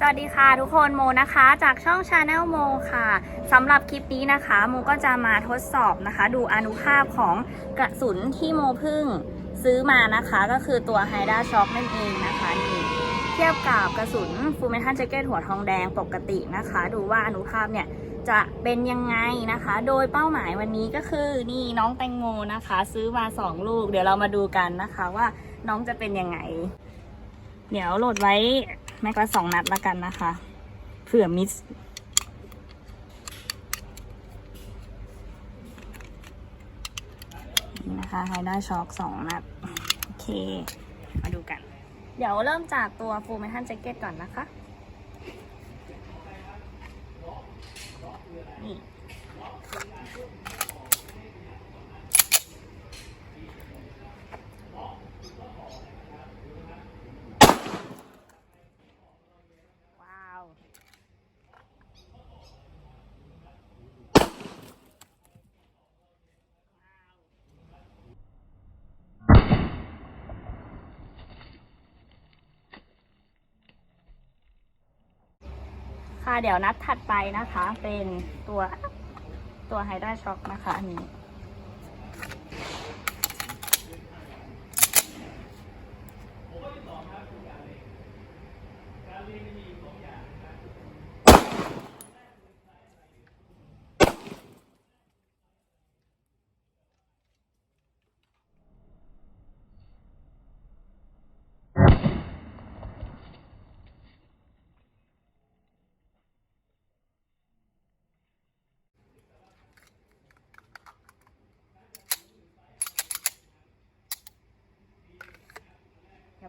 สวัสดีค่ะทุกคนโมนะคะ จากช่อง Channel โมค่ะสำหรับคลิปนี้นะคะโมก็จะมาทดสอบนะคะ ดูอนุภาพของกระสุนที่โมพึ่งซื้อมานะคะ ก็คือตัว h y d a Shock นั่นเองนะคะนี่เทียบกับกระสุน Full Metal Jacket หัวทองแดงปกตินะคะ ดูว่าอนุภาพเนี่ยจะเป็นยังไงนะคะ โดยเป้าหมายวันนี้ก็คือนี่น้องแตงโมนะคะ ซื้อมา 2 ลูก เดี๋ยวเรามาดูกันนะคะว่าน้องจะเป็นยังไง เดี๋ยวโหลดไว้ แม็กละสองนัดละกันนะคะ เผื่อมิสนี่นะคะให้ได้ช็อคสองนัด โอเค มาดูกัน เดี๋ยวเริ่มจากตัวฟูลเมทัลแจ็คเก็ตก่อนนะคะ นี่ ค่ะเดี๋ยวนัดถัดไปนะคะ เป็นตัวตัวไฮด้าช็อคนะคะอันนี้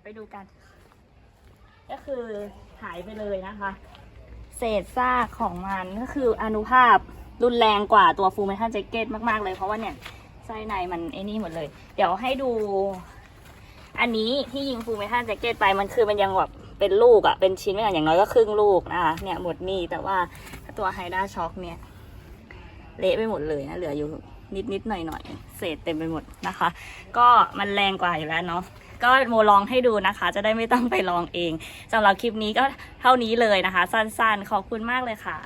ไปดูกัน ก็คือหายไปเลยนะคะ เศษซากของมันก็คืออนุภาพรุนแรงกว่าตัวฟูเมทัลแจ็คเก็ตมาก ๆ เลยเพราะว่าเนี่ยไส้ในมันไอ้นี่หมดเลย เดี๋ยวให้ดู อันนี้ที่ยิงฟูเมทัลแจ็คเก็ตไปมันคือมันยังแบบเป็นลูกอะเป็นชิ้นไม่อย่างน้อยก็ครึ่งลูกนะคะเนี่ยหมดนี่แต่ว่าตัวไฮด้าช็อคเนี่ย เละไปหมดเลยนะเหลืออยู่ นิดนิดๆหน่อยหน่อยๆเศษเต็มไปหมดนะคะ ก็มันแรงกว่าอยู่แล้วเนาะก็โมลองให้ดูนะคะ จะได้ไม่ต้องไปลองเองสำหรับคลิปนี้ก็เท่านี้เลยนะคะ สั้นๆ ขอบคุณมากเลยค่ะ